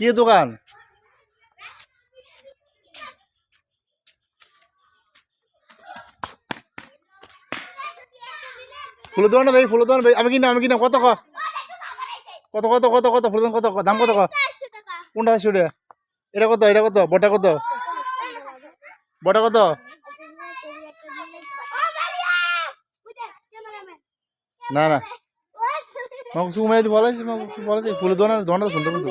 কি দোকান? ফুলের দোকানটা দেখি ফুলের দোকান দেখি। আমি কিনা আমি কিনা কত ক? কত কত কত কত? ফুলের দোকান কত? ক? দাম কত ক? কোনটা শুটে এটা কত? এটা কত? বটা কত? বটা কত? না না। মাকে সুমাই বলে মাকে বলে যে ফুলের দোকান দোকানটা শুনতে কিন্তু।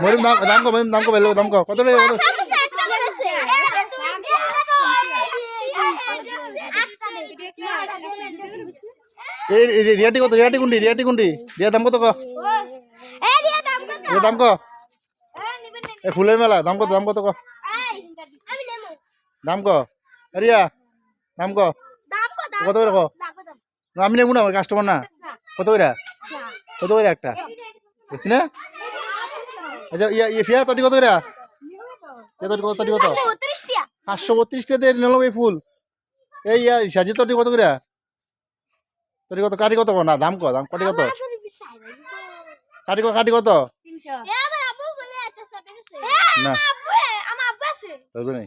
মরিয়াম দাম দাম ক মরিয়াম দাম ক দাম ক কত করে কত রিয়াটি কত, রিয়াটি কুন্ডি রিয়াটি কুন্ডি। রিয়া দাম কত ক। রিয়া দাম ক এই ফুলের মেলা দাম কত দাম কত ক। দাম ক রিয়া দাম ক কত করে ক? আমি নেব না কাস্টমার না। কত করে? কত করে একটা? বুঝছি না? আচ্ছা ইয়া ইয়ে ফিয়া তটি কত করে? ইয়া তটি কত তটি কত? পাঁচশো বত্রিশ টাকা দিয়ে নিলাম এই ফুল। এই ইয়া সাজি তটি কত করে? তটি কত কাটি কত? না দাম ক দাম কাটি কত? কাটি কত কাটি কত? না। তবে নেই।